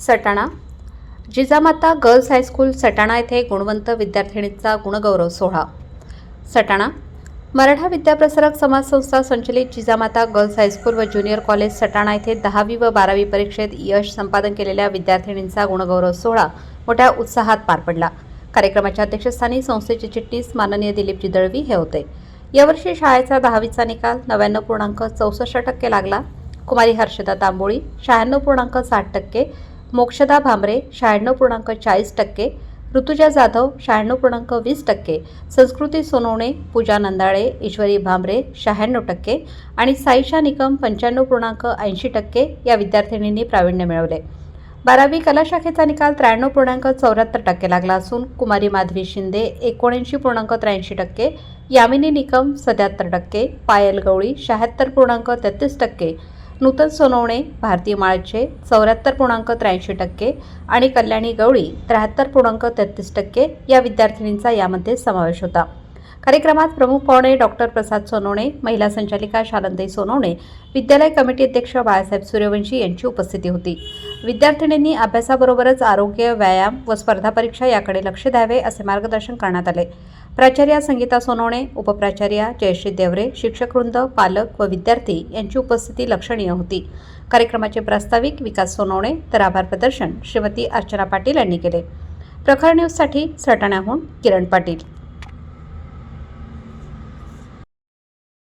Satana. Jijamata girls high school Satana येथे गुणवंत विद्यार्थिनींचा गुणगौरव सोहळा. सटाणा. मराठा विद्याप्रसारक समाज संस्था संचलित जिजामाता गर्ल्स हायस्कूल व ज्युनियर कॉलेज सटाणा येथे दहावी व बारावी परीक्षेत यश संपादन केलेल्या विद्यार्थिनींचा गुणगौरव सोहळा मोठ्या उत्साहात पार पडला. कार्यक्रमाच्या अध्यक्षस्थानी संस्थेचे चिटणीस माननीय दिलीपजी दळवी हे होते. यावर्षी शाळेचा दहावीचा निकाल नव्याण्णव पूर्णांक चौसष्ट टक्के लागला. कुमारी हर्षदा तांबोळी शहाण्णव पूर्णांक साठ टक्के मोक्षदा भांबरे शहाण्णव पूर्णांक चाळीस टक्के ऋतुजा जाधव शहाण्णव पूर्णांक वीस टक्के संस्कृती सोनवणे पूजा नंदाळे ईश्वरी भांबरे शहाण्णव टक्के आणि साईशा निकम पंच्याण्णव पूर्णांक ऐंशी टक्के या विद्यार्थिनींनी प्रावीण्य मिळवले. बारावी कला शाखेचा निकाल त्र्याण्णव पूर्णांक चौऱ्याहत्तर टक्के लागला असून कुमारी माधवी शिंदे एकोणऐंशी पूर्णांक त्र्याऐंशी टक्के यामिनी निकम सत्याहत्तर टक्के पायल गवळी शहात्तर पूर्णांक तेहतीस टक्के नूतन सोनवणे भारतीय माळचे चौऱ्याहत्तर पूर्णांक त्र्याऐंशी टक्के आणि कल्याणी गवळी त्र्याहत्तर पूर्णांक तेहतीस टक्के या विद्यार्थिनींचा यामध्ये समावेश होता. कार्यक्रमात प्रमुख पाहुणे डॉक्टर प्रसाद सोनवणे महिला संचालिका शालंदई सोनवणे विद्यालय कमिटी अध्यक्ष बाळासाहेब सूर्यवंशी यांची उपस्थिती होती. विद्यार्थिनींनी अभ्यासाबरोबरच आरोग्य व्यायाम व स्पर्धा परीक्षा याकडे लक्ष द्यावे असे मार्गदर्शन करण्यात आले. प्राचार्या संगीता सोनवणे उपप्राचार्या जयश्री देवरे शिक्षकवृंद पालक व विद्यार्थी यांची उपस्थिती लक्षणीय होती. कार्यक्रमाचे प्रास्ताविक विकास सोनवणे तर आभार प्रदर्शन श्रीमती अर्चना पाटील यांनी केले. प्रखर न्यूजसाठी सटाण्याहून किरण पाटील.